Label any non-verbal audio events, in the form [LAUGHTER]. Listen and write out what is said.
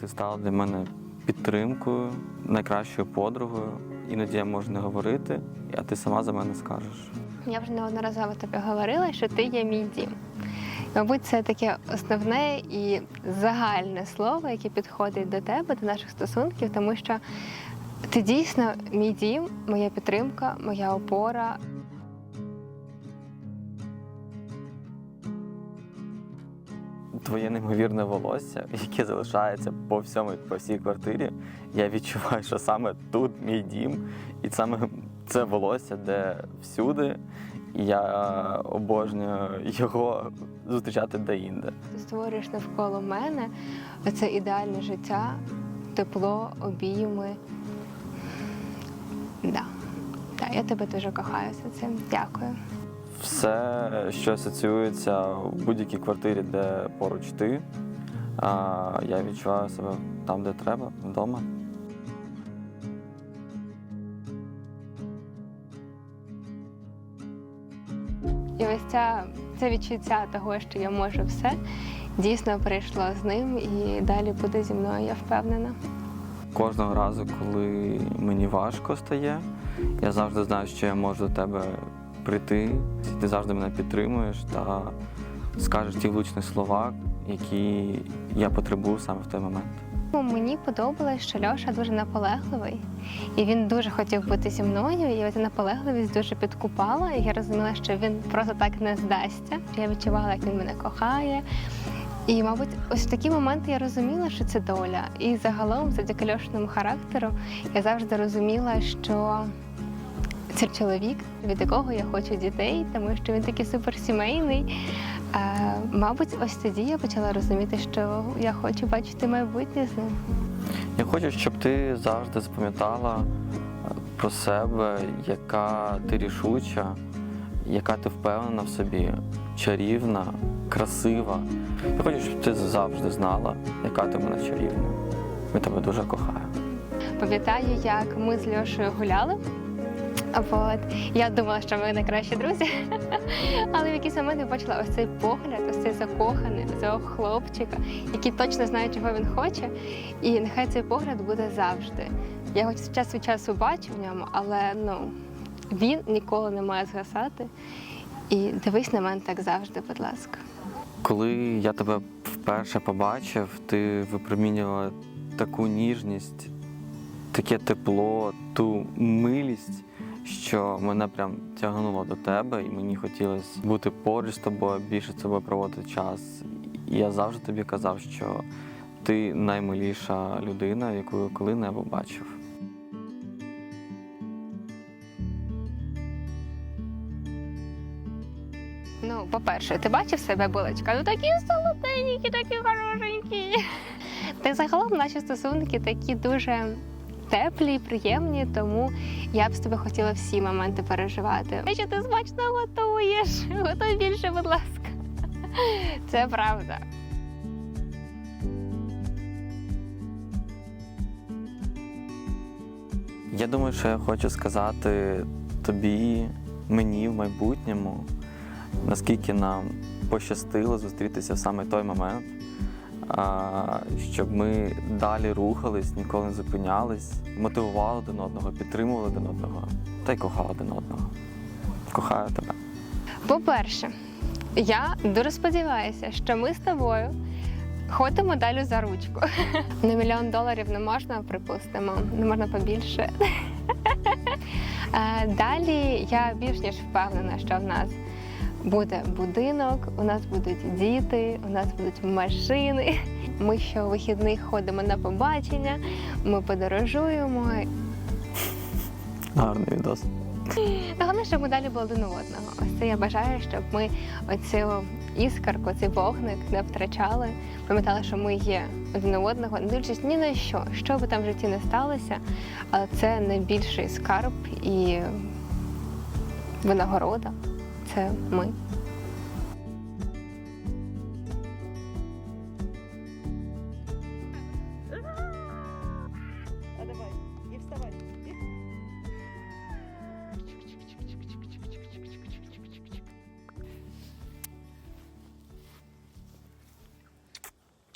Ти стала для мене підтримкою, найкращою подругою. Іноді я можу не говорити, а ти сама за мене скажеш. Я вже неодноразово тобі говорила, що ти є мій дім. Мабуть, це таке основне і загальне слово, яке підходить до тебе, до наших стосунків, тому що ти дійсно мій дім, моя підтримка, моя опора. Твоє неймовірне волосся, яке залишається по всьому по всій квартирі. Я відчуваю, що саме тут мій дім, і саме це волосся, де всюди. Я обожнюю його зустрічати де-інде. Ти створюєш навколо мене оце ідеальне життя, тепло, обійми. Да. Да, я тебе дуже кохаю за цим. Дякую. Все, що асоціюється в будь-якій квартирі, де поруч ти, а, я відчуваю себе там, де треба, вдома. І ось ця, це відчуття того, що я можу все, дійсно прийшло з ним і далі буде зі мною, я впевнена. Кожного разу, коли мені важко стає, я завжди знаю, що я можу до тебе прийти. Ти завжди мене підтримуєш та скажеш ті влучні слова, які я потребую саме в той момент. Ну, Мені подобалось, що Льоша дуже наполегливий, і він дуже хотів бути зі мною. І ця наполегливість дуже підкупала. І я розуміла, що він просто так не здасться. Я відчувала, як він мене кохає. І, мабуть, ось в такі моменти я розуміла, що це доля. І загалом, завдяки Льошиному характеру, я завжди розуміла, що це чоловік, від якого я хочу дітей, тому що він такий суперсімейний. Е, мабуть, ось тоді я почала розуміти, що я хочу бачити майбутнє з ним. Я хочу, щоб ти завжди запам'ятала е, про себе, яка ти рішуча, яка ти впевнена в собі, чарівна, красива. Я хочу, щоб ти завжди знала, яка ти в мене чарівна. Я тебе дуже кохаю. Пам'ятаю, як ми з Льошею гуляли. От. Я думала, що ми найкращі друзі. [LAUGHS] Але в якийсь момент я бачила ось цей погляд, ось цей закоханий цього хлопчика, який точно знає, чого він хоче. І нехай цей погляд буде завжди. Я хоч час від часу бачу в ньому, але ну, він ніколи не має згасати. І дивись на мене так завжди, будь ласка. Коли я тебе вперше побачив, ти випромінювала таку ніжність, таке тепло, ту милість, що мене прям тягнуло до тебе, і мені хотілося бути поруч з тобою, більше з тобою проводити час. І я завжди тобі казав, що ти наймиліша людина, яку я коли-небудь бачив. Ну, по-перше, ти бачив себе булочка? Ну такі солоденькі, такі хорошенькі. Та й загалом наші стосунки такі дуже теплі, і приємні, тому я б з тобою хотіла всі моменти переживати. Що ти смачно готуєш, [LAUGHS] готуй більше, будь ласка. [LAUGHS] Це правда. Я думаю, що я хочу сказати тобі, мені в майбутньому, наскільки нам пощастило зустрітися в саме той момент, щоб ми далі рухались, ніколи не зупинялись, мотивували один одного, підтримували один одного та й кохали один одного. Кохаю тебе. По-перше, я дуже сподіваюся, що ми з тобою ходимо далі за ручку. [LAUGHS] На мільйон доларів не можна, припустимо, не можна побільше. [LAUGHS] Е, Далі я більш ніж впевнена, що в нас буде будинок, у нас будуть діти, у нас будуть машини. Ми щовихідних ходимо на побачення, ми подорожуємо. Гарний відос. Головне, щоб ми далі були один одного. Ось це я бажаю, щоб ми оцю іскорку, цей вогник не втрачали. Пам'ятали, що ми є один одного, не дивлячись ні на що, що би там в житті не сталося, але це найбільший скарб і винагорода. Це ми.